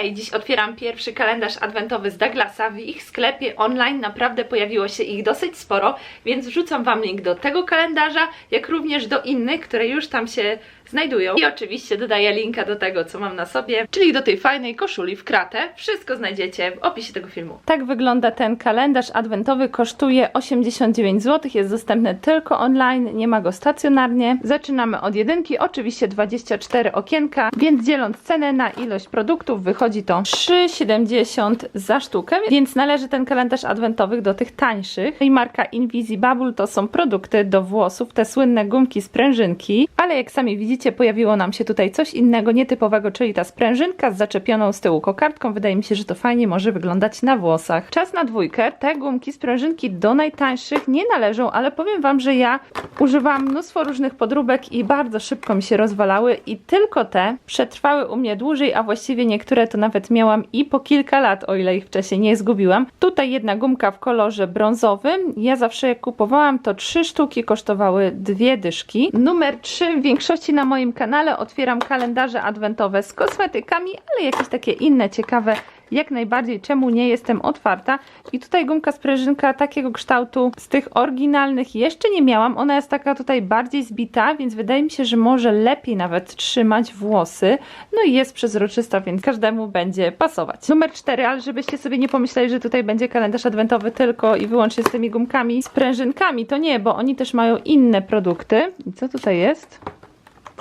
Hej, dziś otwieram pierwszy kalendarz adwentowy z Douglasa. W ich sklepie online naprawdę pojawiło się ich dosyć sporo, więc wrzucam Wam link do tego kalendarza, jak również do innych, które już tam się znajdują. I oczywiście dodaję linka do tego, co mam na sobie, czyli do tej fajnej koszuli w kratę. Wszystko znajdziecie w opisie tego filmu. Tak wygląda ten kalendarz adwentowy. Kosztuje 89 zł. Jest dostępny tylko online, nie ma go stacjonarnie. Zaczynamy od jedynki, oczywiście 24 okienka, więc dzieląc cenę na ilość produktów wychodzi to 3,70 za sztukę, więc należy ten kalendarz adwentowy do tych tańszych. I marka Invisibubble to są produkty do włosów, te słynne gumki sprężynki, ale jak sami widzicie pojawiło nam się tutaj coś innego, nietypowego, czyli ta sprężynka z zaczepioną z tyłu kokardką. Wydaje mi się, że to fajnie może wyglądać na włosach. Czas na dwójkę. Te gumki sprężynki do najtańszych nie należą, ale powiem Wam, że ja używałam mnóstwo różnych podróbek i bardzo szybko mi się rozwalały i tylko te przetrwały u mnie dłużej, a właściwie niektóre to nawet miałam i po kilka lat, o ile ich wcześniej nie zgubiłam. Tutaj jedna gumka w kolorze brązowym. Ja zawsze jak kupowałam, to trzy sztuki kosztowały dwie dyszki. Numer 3 w większości na moim kanale otwieram kalendarze adwentowe z kosmetykami, ale jakieś takie inne ciekawe jak najbardziej, czemu nie jestem otwarta. I tutaj gumka sprężynka takiego kształtu z tych oryginalnych jeszcze nie miałam. Ona jest taka tutaj bardziej zbita, więc wydaje mi się, że może lepiej nawet trzymać włosy. No i jest przezroczysta, więc każdemu będzie pasować. Numer 4, ale żebyście sobie nie pomyśleli, że tutaj będzie kalendarz adwentowy tylko i wyłącznie z tymi gumkami sprężynkami. To nie, bo oni też mają inne produkty. I co tutaj jest?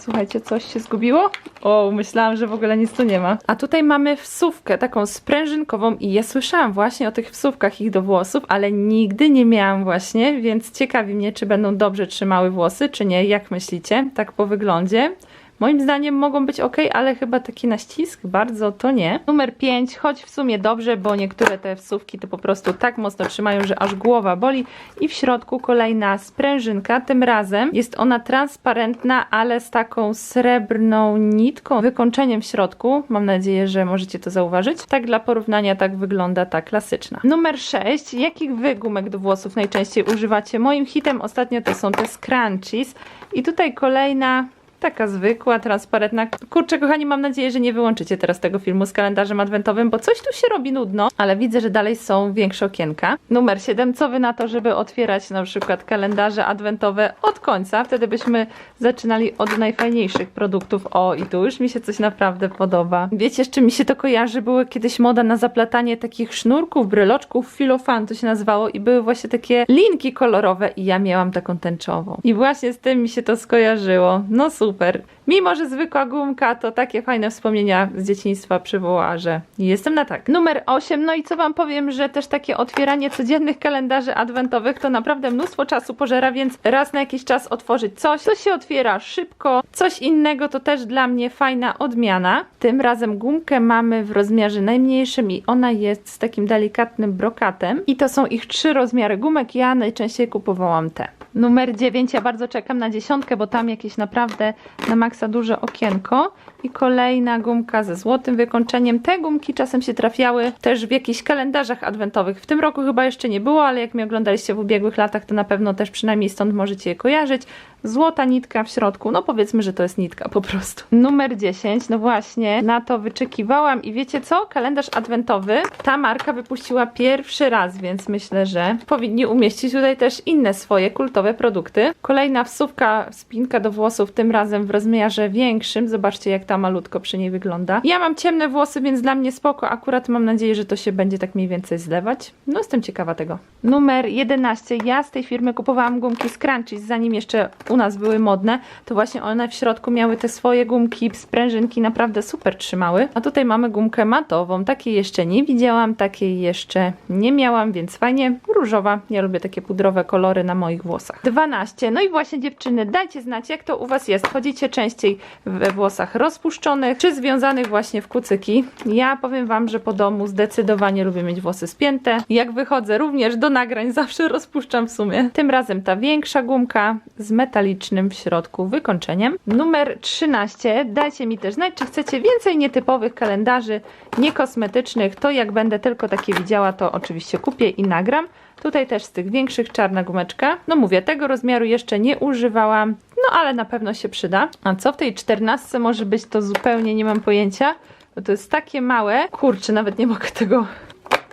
Słuchajcie, coś się zgubiło? O, myślałam, że w ogóle nic tu nie ma. A tutaj mamy wsówkę, taką sprężynkową i ja słyszałam właśnie o tych wsówkach ich do włosów, ale nigdy nie miałam właśnie, więc ciekawi mnie, czy będą dobrze trzymały włosy, czy nie. Jak myślicie? Tak po wyglądzie. Moim zdaniem mogą być ok, ale chyba taki na ścisk bardzo to nie. Numer 5, choć w sumie dobrze, bo niektóre te wsówki to po prostu tak mocno trzymają, że aż głowa boli. I w środku kolejna sprężynka, tym razem jest ona transparentna, ale z taką srebrną nitką, wykończeniem w środku. Mam nadzieję, że możecie to zauważyć. Tak dla porównania tak wygląda ta klasyczna. Numer 6, jakich wy gumek do włosów najczęściej używacie? Moim hitem ostatnio to są te scrunchies. I tutaj kolejna Taka zwykła, transparentna. Kurczę, kochani, mam nadzieję, że nie wyłączycie teraz tego filmu z kalendarzem adwentowym, bo coś tu się robi nudno, ale widzę, że dalej są większe okienka. Numer 7. Co wy na to, żeby otwierać na przykład kalendarze adwentowe od końca? Wtedy byśmy zaczynali od najfajniejszych produktów. O, i tu już mi się coś naprawdę podoba. Wiecie, z czym mi się to kojarzy? Była kiedyś moda na zaplatanie takich sznurków, bryloczków, filofan to się nazywało i były właśnie takie linki kolorowe i ja miałam taką tęczową. I właśnie z tym mi się to skojarzyło. No super super. Mimo, że zwykła gumka to takie fajne wspomnienia z dzieciństwa przywoła, że jestem na tak. Numer 8, no i co wam powiem, że też takie otwieranie codziennych kalendarzy adwentowych to naprawdę mnóstwo czasu pożera, więc raz na jakiś czas otworzyć coś, co się otwiera szybko, coś innego to też dla mnie fajna odmiana. Tym razem gumkę mamy w rozmiarze najmniejszym i ona jest z takim delikatnym brokatem i to są ich trzy rozmiary gumek, ja najczęściej kupowałam te. Numer 9, ja bardzo czekam na dziesiątkę, bo tam jakieś naprawdę na maksa duże okienko i kolejna gumka ze złotym wykończeniem. Te gumki czasem się trafiały też w jakichś kalendarzach adwentowych. W tym roku chyba jeszcze nie było, ale jak mnie oglądaliście w ubiegłych latach, to na pewno też przynajmniej stąd możecie je kojarzyć. Złota nitka w środku, no powiedzmy, że to jest nitka po prostu. Numer 10, no właśnie, na to wyczekiwałam i wiecie co? Kalendarz adwentowy ta marka wypuściła pierwszy raz, więc myślę, że powinni umieścić tutaj też inne swoje kultowe produkty. Kolejna wsówka, spinka do włosów, tym razem w rozmiarze większym. Zobaczcie, jak ta malutko przy niej wygląda. Ja mam ciemne włosy, więc dla mnie spoko. Akurat mam nadzieję, że to się będzie tak mniej więcej zlewać. No jestem ciekawa tego. Numer 11. Ja z tej firmy kupowałam gumki Scrunchies, zanim jeszcze u nas były modne. To właśnie one w środku miały te swoje gumki, sprężynki, naprawdę super trzymały. A tutaj mamy gumkę matową. Takiej jeszcze nie widziałam, takiej jeszcze nie miałam, więc fajnie. Różowa. Ja lubię takie pudrowe kolory na moich włosach. 12. No i właśnie dziewczyny, dajcie znać, jak to u Was jest. Chodzicie częściej we włosach roz rozpuszczonych, czy związanych właśnie w kucyki. Ja powiem Wam, że po domu zdecydowanie lubię mieć włosy spięte. Jak wychodzę również do nagrań, zawsze rozpuszczam w sumie. Tym razem ta większa gumka z metalicznym w środku wykończeniem. Numer 13. Dajcie mi też znać, czy chcecie więcej nietypowych kalendarzy, niekosmetycznych. To jak będę tylko takie widziała, to oczywiście kupię i nagram. Tutaj też z tych większych czarna gumeczka. No mówię, tego rozmiaru jeszcze nie używałam, no ale na pewno się przyda. A co w tej czternastce może być, to zupełnie nie mam pojęcia. bo to jest takie małe. Kurczę, nawet nie mogę tego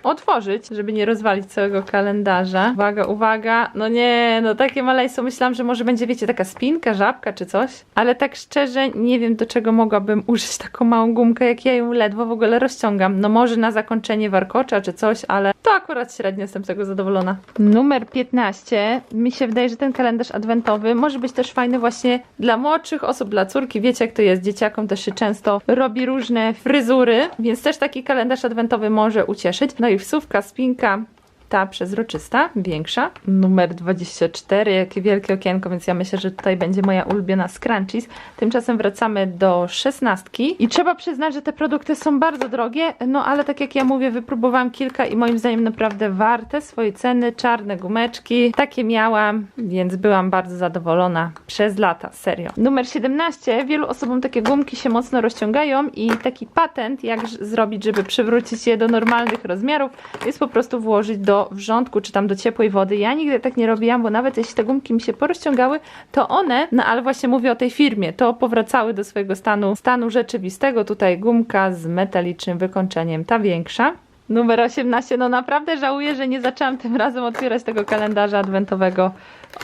otworzyć, żeby nie rozwalić całego kalendarza. Uwaga, uwaga. No nie, no takie maleństwo. Myślałam, że może będzie, wiecie, taka spinka, żabka czy coś. Ale tak szczerze nie wiem, do czego mogłabym użyć taką małą gumkę, jak ja ją ledwo w ogóle rozciągam. No może na zakończenie warkocza czy coś, ale to akurat średnio jestem z tego zadowolona. Numer 15. Mi się wydaje, że ten kalendarz adwentowy może być też fajny właśnie dla młodszych osób, dla córki. Wiecie, jak to jest. Dzieciakom też się często robi różne fryzury, więc też taki kalendarz adwentowy może ucieszyć. No i wsówka, spinka, ta przezroczysta, większa. Numer 24, jakie wielkie okienko, więc ja myślę, że tutaj będzie moja ulubiona scrunchies. Tymczasem wracamy do szesnastki i trzeba przyznać, że te produkty są bardzo drogie, no ale tak jak ja mówię, wypróbowałam kilka i moim zdaniem naprawdę warte swojej ceny. Czarne gumeczki, takie miałam, więc byłam bardzo zadowolona przez lata, serio. Numer 17, wielu osobom takie gumki się mocno rozciągają i taki patent, jak zrobić, żeby przywrócić je do normalnych rozmiarów, jest po prostu włożyć do wrzątku, czy tam do ciepłej wody. Ja nigdy tak nie robiłam, bo nawet jeśli te gumki mi się porozciągały, to one, no ale właśnie mówię o tej firmie, to powracały do swojego stanu, stanu rzeczywistego. Tutaj gumka z metalicznym wykończeniem, ta większa. Numer 18, no naprawdę żałuję, że nie zaczęłam tym razem otwierać tego kalendarza adwentowego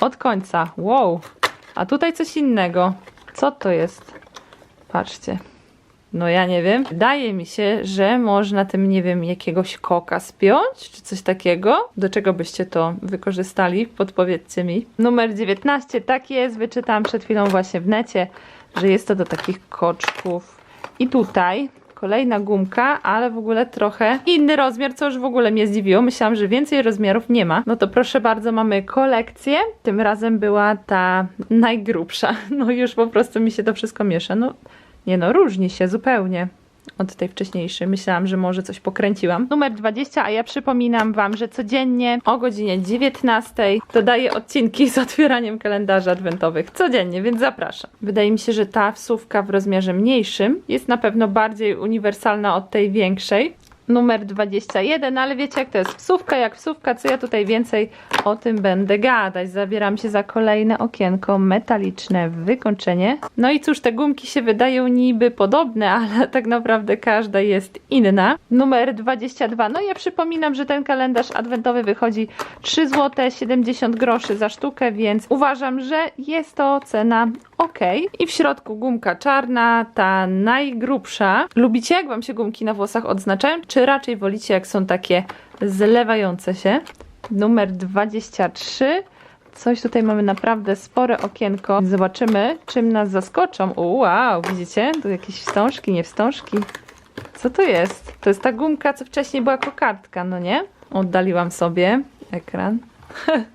od końca. Wow, a tutaj coś innego. Co to jest? Patrzcie. No ja nie wiem. Wydaje mi się, że można tym, nie wiem, jakiegoś koka spiąć, czy coś takiego. Do czego byście to wykorzystali? Podpowiedzcie mi. Numer 19, tak jest. Wyczytałam przed chwilą właśnie w necie, że jest to do takich koczków. I tutaj kolejna gumka, ale w ogóle trochę inny rozmiar, co już w ogóle mnie zdziwiło. Myślałam, że więcej rozmiarów nie ma. No to proszę bardzo, mamy kolekcję. Tym razem była ta najgrubsza. No już po prostu mi się to wszystko miesza. No nie no, różni się zupełnie od tej wcześniejszej. Myślałam, że może coś pokręciłam. Numer 20, a ja przypominam Wam, że codziennie o godzinie 19 dodaję odcinki z otwieraniem kalendarzy adwentowych. Codziennie, więc zapraszam. Wydaje mi się, że ta wsówka w rozmiarze mniejszym jest na pewno bardziej uniwersalna od tej większej. Numer 21, ale wiecie jak to jest wsówka jak wsówka, co ja tutaj więcej o tym będę gadać. Zabieram się za kolejne okienko metaliczne wykończenie. No i cóż, te gumki się wydają niby podobne, ale tak naprawdę każda jest inna. Numer 22, no ja przypominam, że ten kalendarz adwentowy wychodzi 3 zł 70 groszy za sztukę, więc uważam, że jest to cena ok. I w środku gumka czarna, ta najgrubsza. Lubicie jak Wam się gumki na włosach odznaczają, czy raczej wolicie jak są takie zlewające się? Numer 23. Coś tutaj mamy naprawdę spore okienko. Zobaczymy, czym nas zaskoczą. O, wow, widzicie? Tu jakieś wstążki, nie wstążki. Co to jest? To jest ta gumka, co wcześniej była kokardka, no nie? Oddaliłam sobie ekran.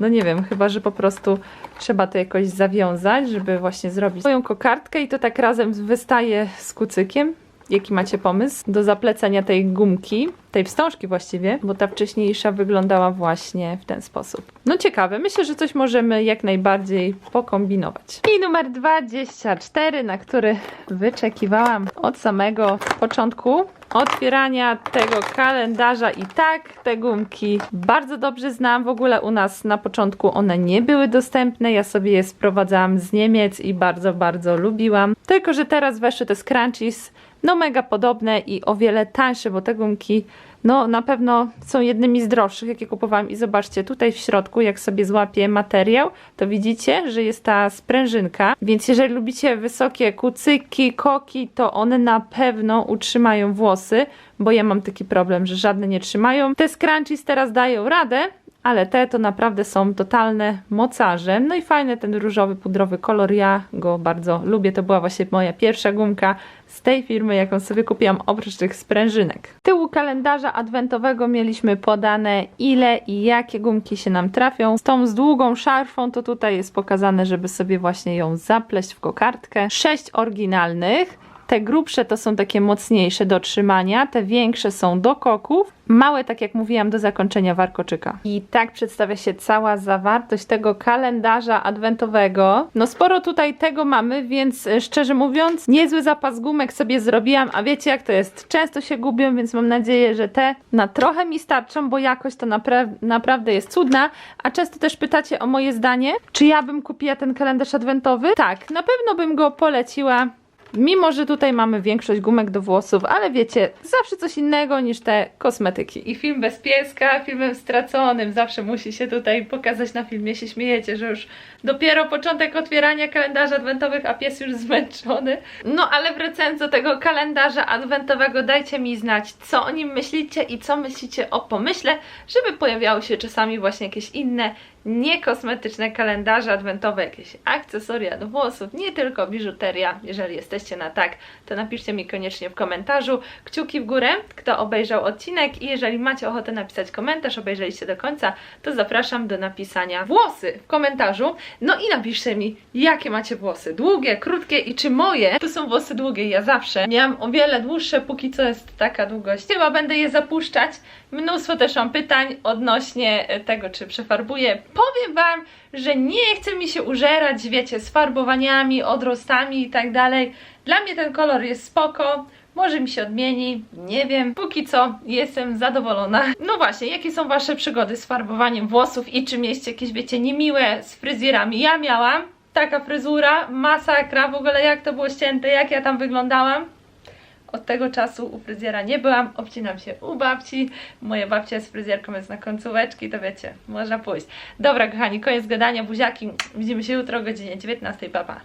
No nie wiem, chyba, że po prostu trzeba to jakoś zawiązać, żeby właśnie zrobić swoją kokardkę i to tak razem wystaje z kucykiem. Jaki macie pomysł do zaplecenia tej gumki, tej wstążki właściwie, bo ta wcześniejsza wyglądała właśnie w ten sposób. No ciekawe, myślę, że coś możemy jak najbardziej pokombinować. I numer 24, na który wyczekiwałam od samego początku otwierania tego kalendarza i tak te gumki bardzo dobrze znam. W ogóle u nas na początku one nie były dostępne. Ja sobie je sprowadzałam z Niemiec i bardzo, bardzo lubiłam. Tylko, że teraz weszły te scrunchies, no mega podobne i o wiele tańsze, bo te gumki no na pewno są jednymi z droższych, jakie kupowałam i zobaczcie, tutaj w środku, jak sobie złapię materiał, to widzicie, że jest ta sprężynka, więc jeżeli lubicie wysokie kucyki, koki, to one na pewno utrzymają włosy, bo ja mam taki problem, że żadne nie trzymają. Te scrunchies teraz dają radę, ale te to naprawdę są totalne mocarze. No i fajny ten różowy, pudrowy kolor, ja go bardzo lubię. To była właśnie moja pierwsza gumka z tej firmy, jaką sobie kupiłam oprócz tych sprężynek. Tyłu kalendarza adwentowego mieliśmy podane ile i jakie gumki się nam trafią. Z tą z długą szarfą to tutaj jest pokazane, żeby sobie właśnie ją zapleść w kokardkę. Sześć oryginalnych. Te grubsze to są takie mocniejsze do trzymania, te większe są do koków, małe, tak jak mówiłam, do zakończenia warkoczyka. I tak przedstawia się cała zawartość tego kalendarza adwentowego. No sporo tutaj tego mamy, więc e, szczerze mówiąc, niezły zapas gumek sobie zrobiłam, a wiecie jak to jest, często się gubią, więc mam nadzieję, że te na trochę mi starczą, bo jakość to napra naprawdę jest cudna, a często też pytacie o moje zdanie, czy ja bym kupiła ten kalendarz adwentowy? Tak, na pewno bym go poleciła Mimo, że tutaj mamy większość gumek do włosów, ale wiecie, zawsze coś innego niż te kosmetyki. I film bez pieska, filmem straconym, zawsze musi się tutaj pokazać na filmie. Się śmiejecie, że już dopiero początek otwierania kalendarza adwentowych, a pies już zmęczony. No ale wracając do tego kalendarza adwentowego, dajcie mi znać, co o nim myślicie i co myślicie o pomyśle, żeby pojawiały się czasami właśnie jakieś inne niekosmetyczne kalendarze adwentowe, jakieś akcesoria do włosów, nie tylko biżuteria. Jeżeli jesteście na tak, to napiszcie mi koniecznie w komentarzu kciuki w górę, kto obejrzał odcinek i jeżeli macie ochotę napisać komentarz, obejrzeliście do końca, to zapraszam do napisania włosy w komentarzu. No i napiszcie mi, jakie macie włosy, długie, krótkie i czy moje to są włosy długie. Ja zawsze miałam o wiele dłuższe, póki co jest taka długość. Chyba będę je zapuszczać. Mnóstwo też mam pytań odnośnie tego, czy przefarbuję. Powiem Wam, że nie chce mi się użerać, wiecie, z farbowaniami, odrostami i tak dalej. Dla mnie ten kolor jest spoko. Może mi się odmieni, nie wiem. Póki co jestem zadowolona. No właśnie, jakie są Wasze przygody z farbowaniem włosów i czy mieliście jakieś, wiecie, niemiłe z fryzjerami? Ja miałam taka fryzura, masakra, w ogóle jak to było ścięte, jak ja tam wyglądałam. Od tego czasu u fryzjera nie byłam, obcinam się u babci. Moja babcia jest fryzjerką, jest na końcóweczki, to wiecie, można pójść. Dobra, kochani, koniec gadania, buziaki. Widzimy się jutro o godzinie 19, papa.